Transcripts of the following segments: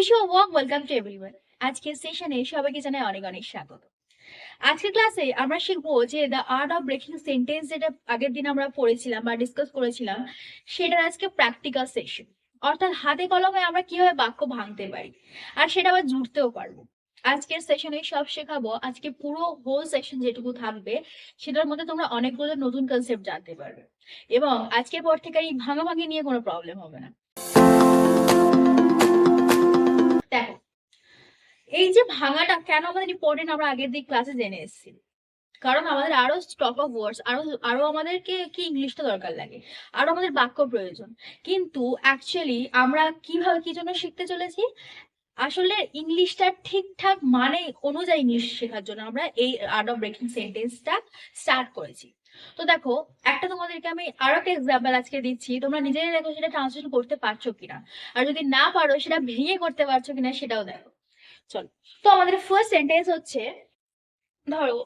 Wish you work welcome to everyone আজকের সেশনে সবাইকে জানাই অনেক অনেক স্বাগত। আজকের ক্লাসে আমরা যে the art of breaking sentence যেটা আগের দিন আমরা পড়েছিলাম বা ডিসকাস করেছিলাম, সেটার আজকে প্র্যাকটিক্যাল সেশন অর্থাৎ হাতে কলমে আমরা কীভাবে বাক্য ভাঙতে পারি, আর সেটা আবার জুড়তেও পারব। আজকের সেশনে সব শেখাবো, আজকে পুরো হোল সেশন যেটুকু থাকবে, সেটার মধ্যে তোমরা অনেকগুলো নতুন কনসেপ্ট জানতে পারবে। এবং আজকের পর থেকে এই ভাঙা ভাঙাভাঙি নিয়ে কোনো প্রবলেম হবে না। এই যে ভাঙাটা কেন আমাদের ইম্পর্টেন্ট আমরা আগের দিক ক্লাসে জেনে এসেছি? কারণ আমাদের আরও স্টক অফ ওয়ার্ডস আরও আরও আমাদেরকে কি ইংলিশটা দরকার লাগে, আরও আমাদের বাক্য প্রয়োজন। কিন্তু অ্যাকচুয়ালি আমরা কীভাবে কি জন্য শিখতে চলেছি? আসলে ইংলিশটা ঠিকঠাক মানে অনুযায়ী ইংলিশ শেখার জন্য আমরা এই আর্ট অফ ব্রেকিং সেন্টেন্সটা স্টার্ট করেছি। তো দেখো, একটা তোমাদেরকে আমি আরও একটা এক্সাম্পল আজকে দিচ্ছি, তোমরা নিজেরাই দেখো সেটা ট্রান্সলেশন করতে পারছ কিনা। আর যদি না পারো সেটা ভেঙে করতে পারছ কিনা সেটাও দেখো। চলো। তো আমাদের ফার্স্ট সেন্টেন্স হচ্ছে, ধরো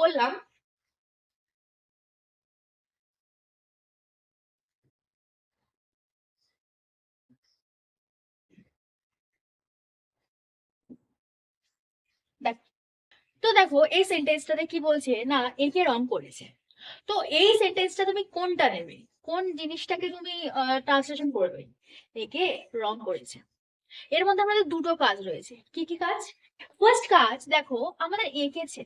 বললাম তো দেখো, এই সেন্টেন্সটাতে কি বলছে? না, একে রং করেছে। তো এই সেন্টেন্সটা তুমি কোনটা নেবে? কোন জিনিসটাকে তুমি ট্রান্সলেশন করবে? একে রং করেছে। এর মধ্যে আমাদের দুটো কাজ রয়েছে। কি কি কাজ? ফার্স্ট কাজ, দেখো, আমাদের এঁকেছে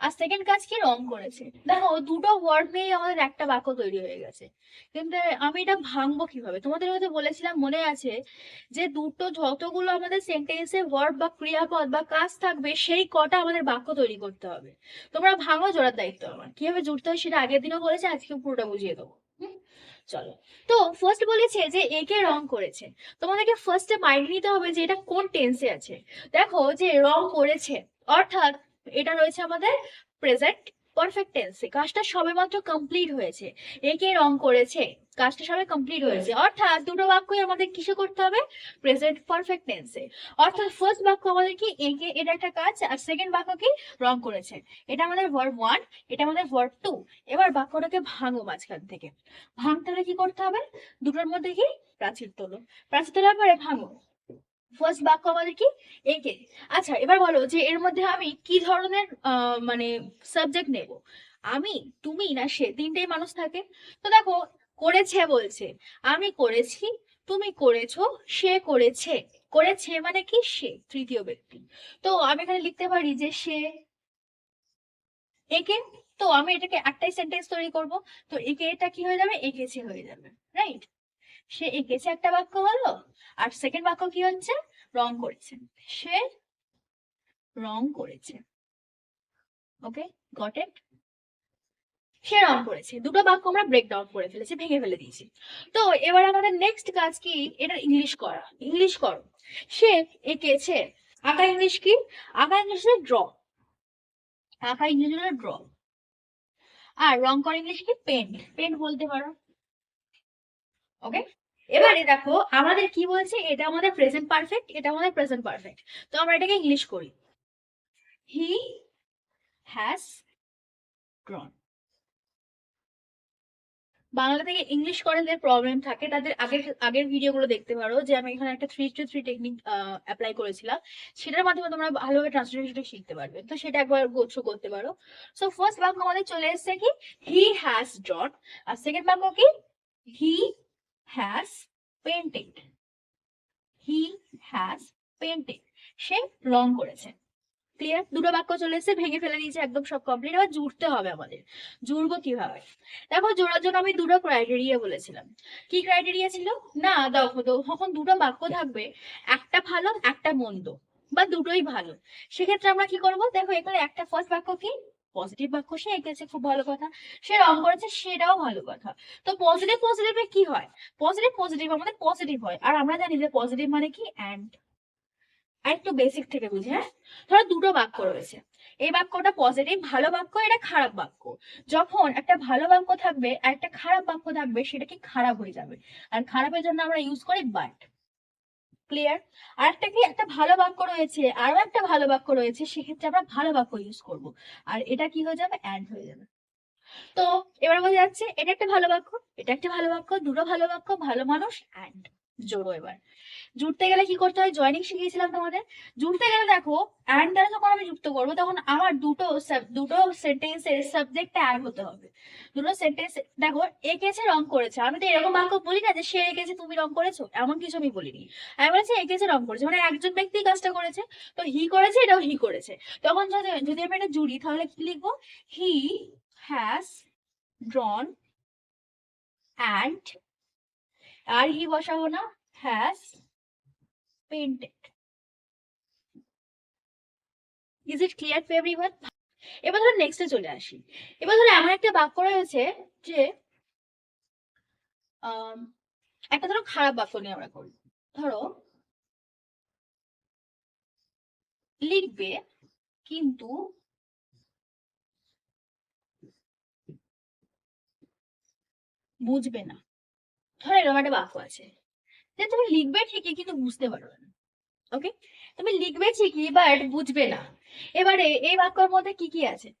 আর সেকেন্ড কাজ কি রং করেছে? দেখো, দুটো ওয়ার্ড নিয়ে আমাদের একটা বাক্য তৈরি হয়ে গেছে। কিন্তু আমি এটা ভাঙবো কীভাবে? তোমাদের হয়তো বলেছিলাম, মনে আছে যে দুটো যতগুলো আমাদের সেন্টেন্সে ওয়ার্ড বা ক্রিয়াপদ বা কাজ থাকবে, সেই কটা আমাদের বাক্য তৈরি করতে হবে। তোমরা ভাঙো, জোড়ার দায়িত্ব আমার। কীভাবে জুড়তে হয় সেটা আগের দিনও বলেছে আজকে পুরোটা বুঝিয়ে দেবো? চলো। তো ফার্স্ট বলেছে যে, একে রং করেছে। তোমাদেরকে ফার্স্টে মাইন্ড নিতে হবে যে, এটা কোন টেন্সে আছে। দেখো যে রং করেছে। অর্থাৎ এটা রয়েছে আমাদের প্রেজেন্ট পারফেক্ট টেন্সে কাজটা সবেমাত্র কমপ্লিট হয়েছে। একে রং করেছে। কাজটা সবে কমপ্লিট হয়েছে। অর্থাৎ দুটো বাক্যই আমাদের কিসে করতে হবে? প্রেজেন্ট পারফেক্ট টেন্সে অর্থাৎ ফার্স্ট বাক্য আমাদের কি? একে এটা একটা কাজ আর সেকেন্ড বাক্য কি? রং করেছে। এটা আমাদের ভার্ব ওয়ান এটা আমাদের ভার্ব টু এবার বাক্যটাকে ভাঙো মাঝখান থেকে। ভাঙতে হলে কি করতে হবে? দুটোর মধ্যে কি? প্রাচীর তোলো। প্রাচীর তোলার পরে ভাঙো। ফার্স্ট বাক্য আমাদের কি? একে। আচ্ছা এবার বলো যে এর মধ্যে আমি কি ধরনের মানে সাবজেক্ট নেব? আমি, তুমি না সে, তিনটেই মানুষ থাকে। তো দেখো, করেছে বলছে, আমি করেছি, তুমি করেছ, সে করেছে। করেছে মানে কি? সে, তৃতীয় ব্যক্তি। তো আমি এখানে লিখতে পারি যে সে, একে। তো আমি এটাকে একটাই সেন্টেন্স তৈরি করব। তো একে এটা কি হয়ে যাবে? এঁকেছে হয়ে যাবে রাইট সে এঁকেছে একটা বাক্য হলো আর সেকেন্ড বাক্য কি হচ্ছে? রং করেছে। সে রং করেছে। ওকে গট ইট সে রং করেছে। দুটো বাক্য আমরা ব্রেক ডাউন করে ফেলেছি, ভেঙে ফেলে দিয়েছি। তো এবার আমাদের নেক্সট কাজ কি? এটা ইংলিশ করা। ইংলিশ করো। সে এঁকেছে। আঁকা ইংলিশ কি? আঁকা ইংলিশ ড্র আঁকা ইংলিশ হলো ড্র আর রং করা ইংলিশ কি? পেন্ট পেন্ট বলতে পারো। ওকে এবারে দেখো আমাদের কি বলছে? এটা আমাদের প্রেজেন্ট পারফেক্ট এটা আমাদের প্রেজেন্ট পারফেক্ট তো আমরা এটাকে ইংলিশ করি। হি হ্যাজ ড্রন বাংলা থেকে ইংলিশ করে যে প্রবলেম থাকে তাদের আগের আগের ভিডিওগুলো দেখতে পারো যে আমি এখানে একটা three two three technique apply করেছিলাম। সেটার মাধ্যমে তোমরা ভালোভাবে ট্রান্সলেশনটা শিখতে পারবে। তো সেটা একবার গোছু করতে পারো। সো ফার্স্ট বাক্য আমাদের চলে এসেছে কি? হি হ্যাজ ড্রন আর সেকেন্ড বাক্য কি? He has painted he has painted সে রং করেছে। ক্লিয়ার দুটো বাক্য চলে এসেছে, ভেঙে ফেলে দিয়েছে, একদম সব কমপ্লিট এবার জুড়তে হবে আমাদের। জুড়বো কীভাবে? দেখো, জোড়ার জন্য আমি দুটো ক্রাইটেরিয়া বলেছিলাম। কি ক্রাইটেরিয়া ছিল? না দেখো তখন দুটো বাক্য থাকবে। একটা ভালো, একটা মন্দ, বা দুটোই ভালো। সেক্ষেত্রে আমরা কি করব? দেখো, এখানে একটা ফার্স্ট বাক্য কি? পজিটিভ বাক্য, সে এঁকেছে খুব ভালো কথা, সে রং করেছে, সেটাও ভালো কথা। তো পজিটিভ পজিটিভে কি হয়? পজিটিভ পজিটিভ আমাদের পজিটিভ হয়। আর আমরা জানি যে পজিটিভ মানে কি? অ্যান্ড একটু বেসিক থেকে বুঝে হ্যাঁ? ধরো দুটো বাক্য রয়েছে। এই বাক্যটা পজিটিভ ভালো বাক্য, এটা খারাপ বাক্য। যখন একটা ভালো বাক্য থাকবে আর একটা খারাপ বাক্য থাকবে, সেটা কি খারাপ হয়ে যাবে? আর খারাপের জন্য আমরা ইউজ করি বাট ক্লিয়ার আর একটা কি? একটা ভালো বাক্য রয়েছে আরও একটা ভালো বাক্য রয়েছে, সেক্ষেত্রে আমরা ভালো বাক্য ইউজ করব। আর এটা কি হয়ে যাবে? অ্যাড হয়ে যাবে। তো এবার বোঝা যাচ্ছে, এটা একটা ভালো বাক্য, এটা একটা ভালো বাক্য, দুটো ভালো বাক্য, ভালো মানুষ অ্যান্ড জোড়ো এবার। জুড়তে গেলে কি করতে হয়? জয়েনিং শিখিয়েছিলাম তোমাদের। জুড়তে গেলে দেখো অ্যান্ড দ্বারা যখন আমি যুক্ত করব, তখন আমার দুটো দুটো সেন্টেন্সের সাবজেক্ট অ্যাড হতে হবে। দুটো সেন্টেন্স দেখো, এঁকেছে, রং করেছে। আমি তো এরকম বাক্য বলি না যে, সে এঁকেছে, তুমি রং করেছ? এমন কিছু আমি বলিনি। আমি বলেছি, এঁকেছে, রং করেছে। মানে একজন ব্যক্তি কাজটা করেছে। তো হি করেছে, এটাও হি করেছে। তখন যদি যদি আমি এটা জুড়ি, তাহলে কি লিখব? He has ড্রন and R he বসাবো না? Has painted is it clear to everyone এবার ধরো নেক্সটে চলে আসি। এবার ধরো এমন একটা বাক্য রয়েছে যে একটা ধরো খারাপ বাক্য নিয়ে আমরা করি। ধরো, লিখবে কিন্তু বুঝবে না। ধরো এরকম একটা বাক্য আছে। যে তুমি লিখবে ঠিকই কিন্তু বুঝতে পারবে না ওকে তুমি লিখবে ঠিকই বাট বুঝবে না। এবারে এই বাক্যর মধ্যে কি কি আছে?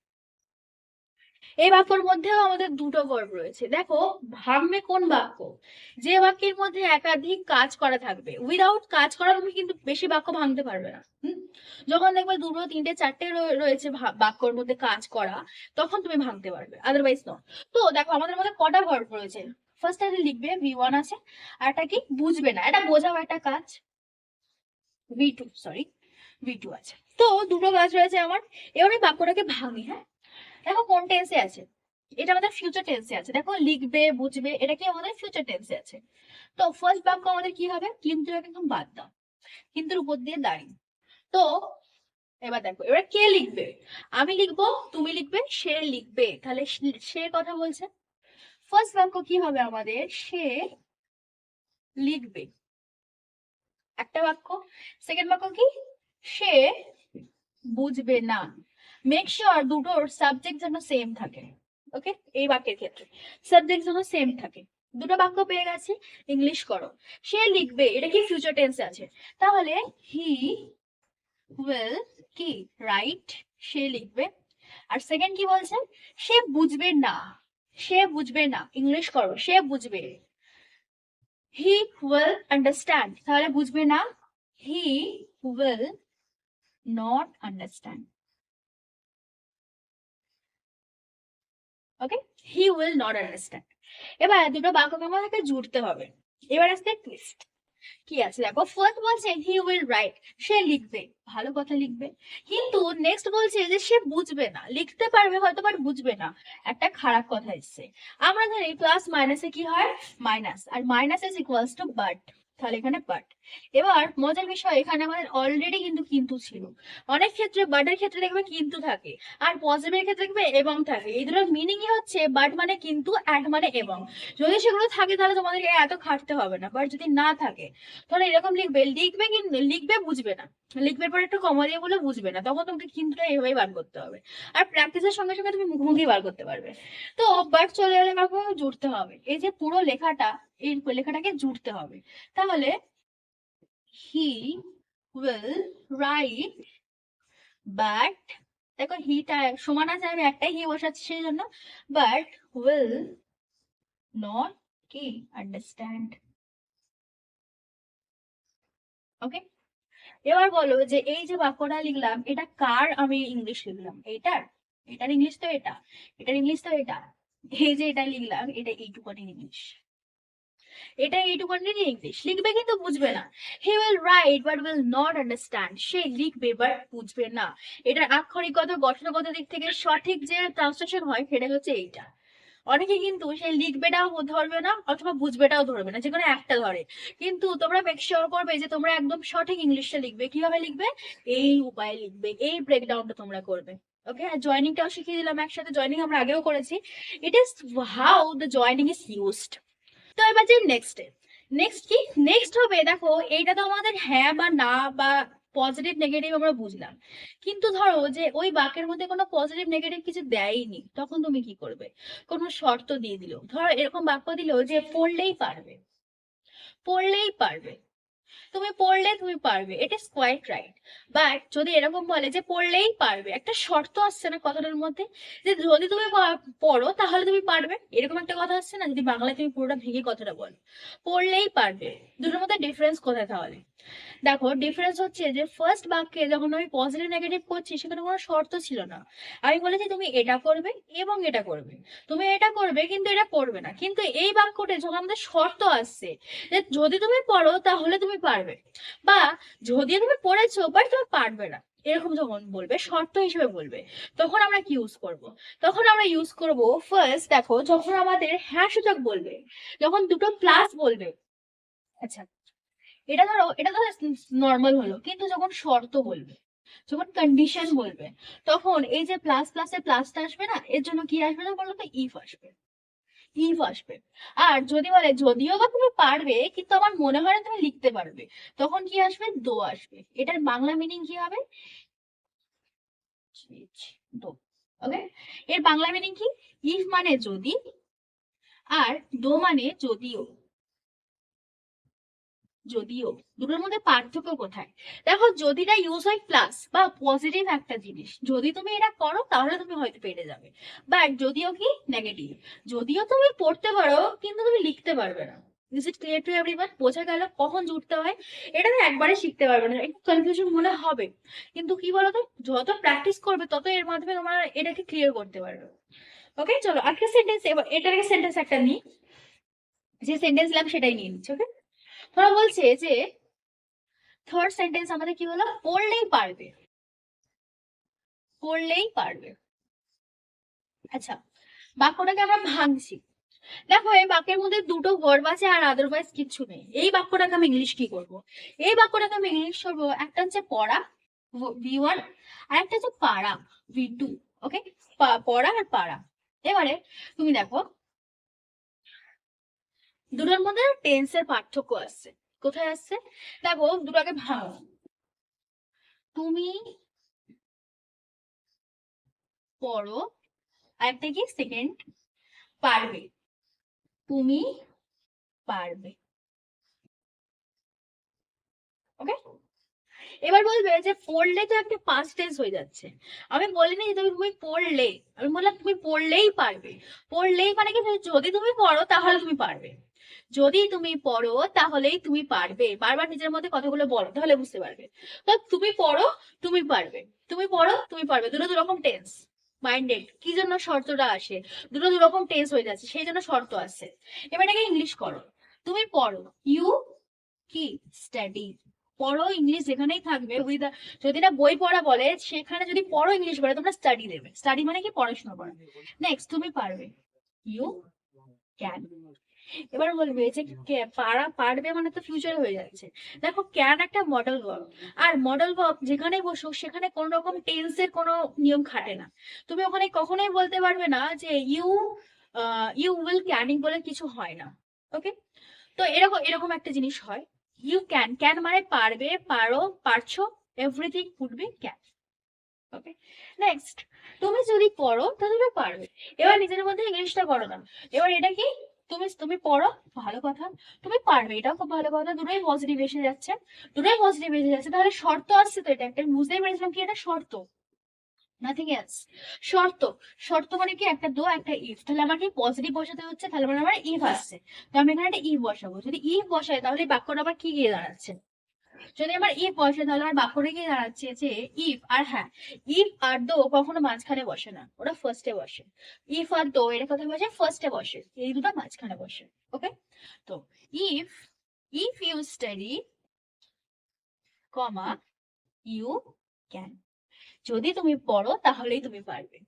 এই বাক্যর মধ্যেও আমাদের দুটো বর্ব রয়েছে। দেখো ভাববে কোন বাক্য? যে বাক্যের মধ্যে একাধিক কাজ করা থাকবে উইদাউট কাজ করা তুমি কিন্তু বেশি বাক্য ভাঙতে পারবে না? যখন দেখবে দুটো, তিনটে, চারটে রয়ে- রয়েছে বাক্যর মধ্যে কাজ করা, তখন তুমি ভাঙতে পারবে আদারওয়াইজ নট তো দেখো, আমাদের মধ্যে কটা ভার্ব রয়েছে? ফার্স্ট একটা লিখবে ভি ওয়ান আছে, আর এটা কি বুঝবে না, এটা বোঝাও একটা কাজ। V two sorry V two আছে। তো দুটো কাজ রয়েছে আমার, এবার আমি বাক্যটাকে ভাঙি হ্যাঁ? দেখো কোন টেন্সে আছে, এটা আমাদের ফিউচার টেন্সে আছে। দেখো লিখবে, বুঝবে, এটা কি আমাদের ফিউচার টেন্সে আছে। তো ফার্স্ট বাক্য আমাদের কি হবে? কিন্তু একদম বাদ দাও, কিন্তু উপর দিয়ে দাঁড়িয়ে। তো এবার দেখো, এবার কে লিখবে? আমি লিখব, তুমি লিখবে, সে লিখবে। তাহলে সে কথা বলছে। ফার্স্ট বাক্য কি হবে আমাদের? সে লিখবে। একটা বাক্য। সেকেন্ড বাক্য কি? সে বুঝবে না। মেক শিওর দুটোর সাবজেক্ট যেন সেম থাকে ওকে এই বাক্যের ক্ষেত্রে। সাবজেক্ট যেন সেম থাকে। দুটো বাক্য পেয়ে গেছে ইংলিশ করো। সে লিখবে, এটা কি ফিউচার টেন্সে আছে? তাহলে হি উইল কি? রাইট সে লিখবে। আর সেকেন্ড কি বলছে? সে বুঝবে না। সে বুঝবে না ইংলিশ করো, সে বুঝবে। হি উইল আন্ডারস্ট্যান্ড তাহলে বুঝবে না he will not understand okay he will not understand এবার দুটো বাক্যকে আমাদেরকে জুড়তে হবে। এবার আসতে টুইস্ট কি আছে? দেখো ফার্স্ট বলছে হি উইল রাইট সে লিখবে, ভালো কথা লিখবে। কিন্তু নেক্সট বলছে যে, সে বুঝবে না। লিখতে পারবে হয়তো বাট বুঝবে না। একটা খারাপ কথা এসছে। আমরা জানি প্লাস মাইনাসে কি হয়? Minus R minus is equals to but তাহলে এখানে বাট এবার মজার বিষয়, এখানে আমাদের অলরেডি কিন্তু কিন্তু ছিল। অনেক ক্ষেত্রে বাটের ক্ষেত্রে দেখবে কিন্তু থাকে, আর পজিটিভের ক্ষেত্রে দেখবে এবং থাকে। এই দুটোর মিনিংই হচ্ছে বাট মানে কিন্তু অ্যাড মানে এবং। যদি সেগুলো থাকে তাহলে তোমাদেরকে এত খাটতে হবে না বাট যদি না থাকে তাহলে এরকম লিখবে লিখবে কিন্তু লিখবে বুঝবে না। লিখবে পরে একটু কমা দিয়ে বলে বুঝবে না, তখন তোমাকে কিন্তুটা এভাবেই বার করতে হবে। আর প্র্যাকটিসের সঙ্গে সঙ্গে তুমি মুখোমুখি বার করতে পারবে। তো বাট চলে গেলে জুড়তে হবে। এই যে পুরো লেখাটা, এই লেখাটাকে জুড়তে হবে। তাহলে হি উইল রাইট বাট দেখো হিটা সমান আছে, আমি একটাই হি বসাচ্ছি সেই জন্য বাট উইল নট কি আন্ডারস্ট্যান্ড ওকে এবার বলো যে এই যে বাক্যটা লিখলাম, এটা কার আমি ইংলিশ লিখলাম? এটার? এটার ইংলিশ তো এটা, এটার ইংলিশ তো এটা। এই যে এটা লিখলাম, এটা এইটুকানি ইংলিশ। এটা এইটুকানি ইংলিশ লিখবে কিন্তু বুঝবে না। He will write but will not understand সে লিখবে বাট বুঝবে না। এটার আক্ষরিকগত গঠনগত দিক থেকে সঠিক যে ট্রান্সলেশন হয় সেটা হচ্ছে এইটা। অনেকে কিন্তু সেই লিখবেটাও ধরবে না অথবা বুঝবেটাও ধরবে না, যে কোনো একটা ধরে। কিন্তু তোমরা মেক শিওর করবে যে তোমরা একদম সঠিক ইংলিশটা লিখবে। কীভাবে লিখবে? এই উপায়ে লিখবে। এই ব্রেকডাউনটা তোমরা করবে। ওকে আর জয়নিংটাও শিখিয়ে দিলাম একসাথে। জয়নিং আমরা আগেও করেছি। It is how the joining is used তো এবার যে নেক্সট নেক্সট কি? নেক্সট হবে, দেখো, এইটা তো আমাদের হ্যাঁ বা না বা পজিটিভ নেগেটিভ আমরা বুঝলাম। কিন্তু ধরো যে ওই বাক্যের মধ্যে কোনো পজিটিভ নেগেটিভ কিছু দেয়নি, তখন তুমি কি করবে? কোনো শর্ত দিয়ে দিল। ধরো এরকম বাক্য দিল যে পড়লেই পারবে। পড়লেই পারবে। তুমি পড়লে তুমি পারবে it is quite right but যদি এরকম বলে যে পড়লেই পারবে, একটা শর্ত আসছে না কথাটার মধ্যে, যে যদি তুমি পড়ো তাহলে তুমি পারবে। এরকম একটা কথা আসছে না, যদি বাংলায় তুমি পুরোটা ভেঙে কথাটা বলো। পড়লেই পারবে। দুটোর মধ্যে ডিফারেন্স কোথায় তাহলে? দেখো ডিফারেন্স হচ্ছে যে ফার্স্ট বাক্যে যখন আমি পজিটিভ নেগেটিভ করছি, সেখানে কোনো শর্ত ছিল না। আমি বলেছি তুমি এটা করবে এবং এটা করবে। তুমি এটা করবে কিন্তু এটা করবে না। কিন্তু এই বাক্যটা যখন আমাদের শর্ত আসছে যে যদি তুমি পড়ো তাহলে তুমি পারবে। বা যদি তুমি পড়েছো বাট তুমি পারবে না। এরকম যখন বলবে, শর্ত হিসেবে বলবে, তখন আমরা কি ইউজ করব? তখন আমরা ইউজ করব ফার্স্ট দেখো, যখন আমাদের হ্যাঁ সূচক বলবে, যখন দুটো প্লাস বলবে আচ্ছা এটা ধরো এটা ধরো নর্মাল হলো, কিন্তু যখন শর্ত বলবে, যখন কন্ডিশন বলবে, তখন এই যে প্লাস প্লাসে প্লাসটা আসবে না, এর জন্য কি আসবে না? বলো তো ইফ আসবে। ইফ আসবে। আর যদি বলে, যদিও বা তুমি পারবে, কিন্তু আমার মনে হয় না তুমি লিখতে পারবে, তখন কি আসবে? দো আসবে। এটার বাংলা মিনিং কি হবে? দো ওকে এর বাংলা মিনিং কি? ইফ মানে যদি, আর দো মানে যদিও। যদিও, দুটোর মধ্যে পার্থক্য কোথায়? দেখো যদিটা ইউজ হয় প্লাস বা পজিটিভ একটা জিনিস, যদি তুমি এটা করো, তাহলে তুমি হয়তো পেরে যাবে। বাট যদিও কি? নেগেটিভ যদিও তুমি পড়তে পারো, কিন্তু তুমি লিখতে পারবে না। Is it clear to everyone বোঝা গেল? কখন জুড়তে হয়? এটা তো একবারে শিখতে পারবে না। একটু কনফিউশন মনে হবে। কিন্তু কি বলতো? যত প্র্যাকটিস করবে, তত এর মাধ্যমে তোমরা এটাকে ক্লিয়ার করতে পারবে। ওকে চলো আজকে সেন্টেন্স এবার এটার সেন্টেন্স একটা নিই। যে সেন্টেন্স দিলাম সেটাই নিয়ে নিচ্ছি ওকে ধরো বলছে যে থার্ড সেন্টেন্স আমাদের কি হলো পড়লেই পারবে। পড়লেই পারবে। আচ্ছা বাক্যটাকে আমরা ভাঙছি। দেখো, এই বাক্যের মধ্যে দুটো ভার্ব আছে আর আদারওয়াইজ কিছু নেই। এই বাক্যটাকে আমি ইংলিশ কি করব? এই বাক্যটাকে আমি ইংলিশ করব, একটা হচ্ছে পড়া ভি ওয়ান আর একটা হচ্ছে পাড়া ভি টু ওকে পড়া আর পাড়া। এবারে তুমি দেখো দুটোর মধ্যে টেন্সের পার্থক্য আসছে। কোথায় আসছে? দেখো, দুটোকে ভাঙো। তুমি পড়ো আর একটা কি? সেকেন্ড পারবে। তুমি পারবে। ওকে এবার বলবে যে, পড়লে তো একটা পাস্ট টেন্স হয়ে যাচ্ছে। আমি বলিনি যে তুমি তুমি পড়লে। আমি বললাম তুমি পড়লেই পারবে। পড়লেই মানে কি? যদি তুমি পড়ো, তাহলে তুমি পারবে। যদি তুমি পড়ো, তাহলেই তুমি পারবে। বারবার নিজের মধ্যে কথাগুলো বলো, তাহলে বুঝতে পারবে। তো তুমি পড়ো, তুমি পারবে। তুমি পড়ো, তুমি পারবে। দুটো দুরকম টেন্স মাইন্ডেড কি জন্য শর্তটা আসে? দুটো দুরকম টেন্স হয়ে যাচ্ছে, সেই জন্য শর্ত আসে এবার এটাকে ইংলিশ করো। তুমি পড়ো ইউ কি স্টাডি পড়ো ইংলিশ যেখানেই থাকবে, যদি না বই পড়া বলে, সেখানে যদি পড়ো ইংলিশ বলে, তোমরা স্টাডি দেবে। স্টাডি মানে কি? পড়াশোনা করা। নেক্সট তুমি পারবে। ইউ ক্যান এবার বলবে যে পারা পারবে মানে তো ফিউচার হয়ে যাচ্ছে। দেখো ক্যান একটা মডেল ভার্ব আর মডেল ভার্ব যেখানে বসুক সেখানে কোন রকম টেন্সের কোনো নিয়ম খাটে না। তুমি ওখানে কখনোই বলতে পারবে না যে ইউ ইউ উইল ক্যানিং বলে কিছু হয় না ওকে তো এরকম এরকম একটা জিনিস হয়। ইউ ক্যান ক্যান মানে পারবে, পারো, পারছ everything could be can okay next তুমি যদি পড়ো তাহলে পারবে। এবার নিজের মধ্যে ইংলিশটা করো না। এবার এটা কি? তুমি তুমি পড়ো, ভালো কথা। তুমি পারবে, এটাও খুব ভালো কথা। দুটোই পজিটিভ এসে যাচ্ছে। দুটোই পজিটিভ এসে যাচ্ছে। তাহলে শর্ত আসছে তো এটা একটা, বুঝতেই পেরেছিলাম কি এটা শর্ত। নাথিং এলস শর্ত শর্ত মানে কি? একটা দো, একটা ইফ তাহলে আমার কি পজিটিভ বসাতে হচ্ছে, তাহলে মানে আমার ইফ আসছে। তো আমি এখানে একটা ইফ বসাবো। যদি ইফ বসায় তাহলে বাক্যটা আবার কি গিয়ে দাঁড়াচ্ছে? যদি আমার ইফ বসে, তাহলে আমার বাক্যটা গিয়ে দাঁড়াচ্ছে যে ইফ আর হ্যাঁ ইফ আর দো কখনো মাঝখানে বসে না, ওরা ফার্স্টে বসে। ইফ আর দো এটা কথা বসে ফার্স্টে বসে, এই দুটো মাঝখানে বসে ওকে তো if if you study comma you can যদি তুমি পড়ো, তাহলেই তুমি পারবে।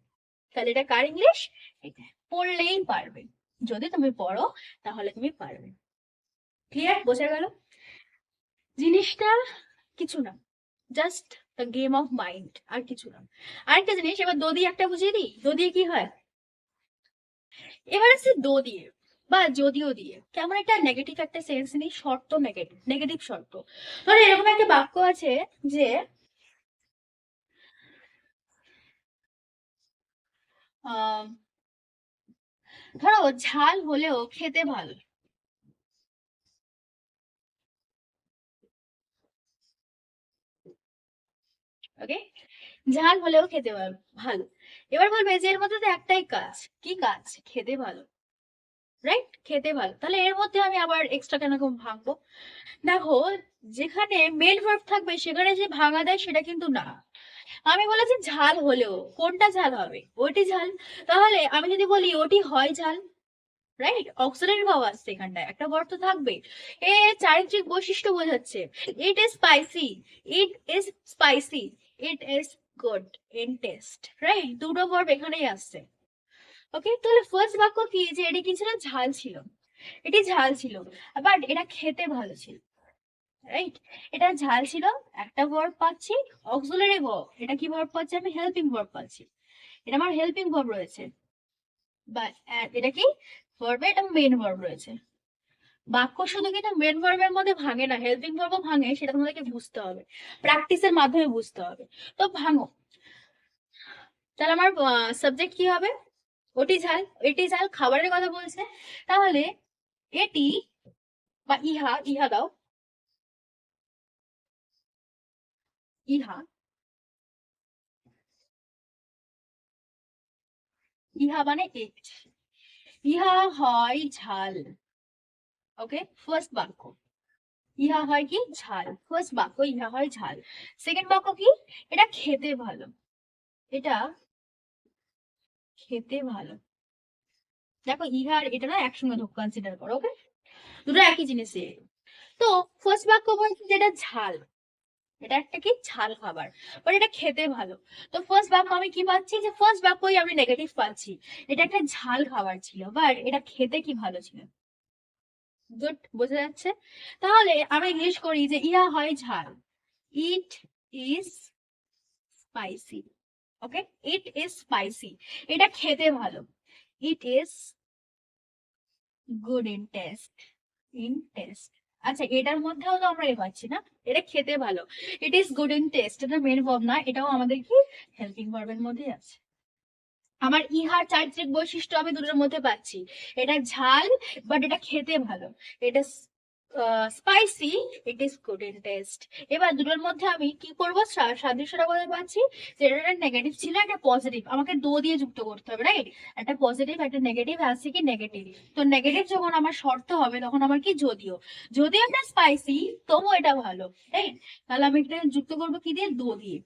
তাহলে এটা কার ইংলিশ এটা পড়লেই পারবে। যদি তুমি পড়ো, তাহলে তুমি পারবে। ক্লিয়ার বোঝা গেল? জিনিসটা কিছু না। Just the game of mind আর কিছু না। আরেকটা জিনিস, এবার দো দিয়ে একটা বুঝিয়ে দিই। দো দিয়ে কি হয়? এবার আছে দো দিয়ে, বা যদিও দিয়ে। কেমন একটা নেগেটিভ একটা সেন্স নেই, শর্ত নেগেটিভ নেগেটিভ শর্ত। ধরো এরকম একটা বাক্য আছে যে ধরো ঝাল হলেও খেতে ভালো। ওকে ঝাল হলেও খেতে ভালো। এবার বলবে যে এর মধ্যে তো একটাই কাজ। কি কাজ? খেতে ভালো রাইট খেতে ভালো তাহলে এর মধ্যে আমি আবার এক্সট্রা কেন ভাঙবো? দেখো, যেখানে মেল ভার্ব থাকবে, সেখানে যে ভাঙা দেয়, সেটা কিন্তু না। আমি বলেছি ঝাল হলেও। কোনটা ঝাল হবে? ওটি ঝাল। তাহলে আমি যদি বলি ওটি হয় ঝাল রাইট অক্সিলারি ভাব আসছে এখানটায়। একটা ভার্ব তো থাকবে। এ চারিত্রিক বৈশিষ্ট্য বোঝাচ্ছে। It is spicy it is spicy it is good in taste right দুটো ভার্ব এখানেই আসছে। ওকে তাহলে ফার্স্ট বাক্য কি? যে এটি কি ছিল ঝাল ছিল। এটি ঝাল ছিল বাট এটা খেতে ভালো ছিল। রাইট এটা ঝাল ছিল, একটা ভার্ব পাচ্ছি অক্সিলারি ভার্ব এটা কি ভার্ব পাচ্ছি আমি? হেল্পিং ভার্ব পাচ্ছি। এটা আমার হেল্পিং ভার্ব রয়েছে। বা এটা কি? ভার্বে এটা মেন ভার্ব রয়েছে। বাক্য শুধু কিন্তু মেন ভার্বের মধ্যে ভাঙে না? হেল্পিং ভার্বও ভাঙে সেটা তোমাদেরকে বুঝতে হবে? প্র্যাকটিসের মাধ্যমে বুঝতে হবে। তো ভাঙো। তাহলে আমার সাবজেক্ট কি হবে? ওটি ঝাল, এটি ঝাল, খাবারের কথা বলছে। তাহলে এটি বা ইহা ইহা দাও। ইহা। ইহা মানে ইট ইহা হয় ঝাল। ওকে ফার্স্ট বাক্য। ইহা হয় কি? ঝাল। ফার্স্ট বাক্য, ইহা হয় ঝাল। সেকেন্ড বাক্য কি? এটা খেতে ভালো। এটা খেতে ভালো। দেখো, ইহা আর এটা না একসঙ্গে কনসিডার করো ওকে দুটো একই জিনিস। তো ফার্স্ট বাক্য বলছে যেটা ঝাল। এটা একটা কি? ঝাল খাবার। বাট এটা খেতে ভালো। তো ফার্স্ট বাক্য আমি কি পাচ্ছি? যে ফার্স্ট বাক্যই আমি নেগেটিভ পাচ্ছি। এটা একটা ঝাল খাবার ছিল বাট এটা খেতে কি ভালো ছিল? গুড, বোঝা যাচ্ছে? তাহলে আমরা ইংলিশ করি যে ইহা হয় ঝাল। It is spicy okay it is spicy এটা খেতে ভালো। It is good in taste in taste আচ্ছা এটার মধ্যেও তো আমরা এ পাচ্ছি না? এটা খেতে ভালো। It is good in taste এটা মেন ভাব না, এটাও আমাদের কি? হেল্পিং ভার্বের মধ্যে আছে। আমার ইহার চারিত্রিক বৈশিষ্ট্য আমি দুটোর মধ্যে পাচ্ছি। এটা ঝাল বাট এটা খেতে ভালো। এটা spicy it is good in taste এবার দুটোর মধ্যে আমি কি করব? সাদৃশ্যটা কোথায় পাচ্ছি? যে এটা নেগেটিভ ছিল, একটা পজিটিভ আমাকে দো দিয়ে যুক্ত করতে হবে রাইট একটা পজিটিভ একটা নেগেটিভ আসছে কি নেগেটিভ তো নেগেটিভ যখন আমার শর্ত হবে, তখন আমার কি যদিও? যদিও এটা স্পাইসি তবু এটা ভালো রাইট তাহলে আমি এটা যুক্ত করব কি দিয়ে? দো দিয়ে।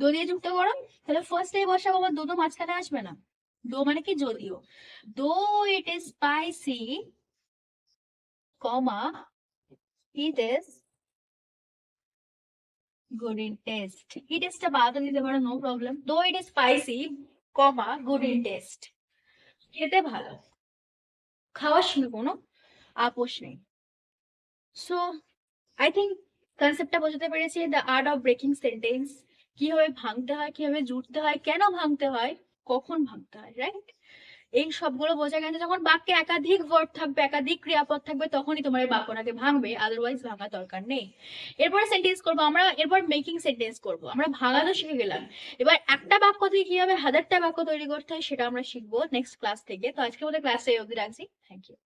দো দিয়ে যুক্ত করো, তাহলে ফার্স্ট এই বসাবো আমার দো তো মাঝখানে আসবে না। দো মানে কি? যদিও। Though it is spicy comma it is good in taste ই টেস্টটা বাদ দিতে পারো no problem though it is spicy comma good in taste খেতে ভালো। খাওয়ার সময় কোনো আপোষ নেই। সো আই থিঙ্ক কনসেপ্টটা বোঝাতে পেরেছি the art of breaking sentence কীভাবে ভাঙতে হয়, কীভাবে জুড়তে হয়, কেন ভাঙতে হয়, কখন ভাঙতে হয় রাইট এই সবগুলো বোঝা গেছে যখন বাক্যে একাধিক ভার্ব থাকবে, একাধিক ক্রিয়াপদ থাকবে, তখনই তোমার এই বাক্যটাকে ভাঙবে আদারওয়াইজ ভাঙা দরকার নেই। এরপরে সেন্টেন্স করব আমরা, এরপর মেকিং সেন্টেন্স করব। আমরা ভাঙা তো শিখে গেলাম। এবার একটা বাক্য থেকে কীভাবে হাজারটা বাক্য তৈরি করতে হয়, সেটা আমরা শিখব নেক্সট ক্লাস থেকে। তো আজকে আমাদের ক্লাসে অবধি রাখছি। Thank you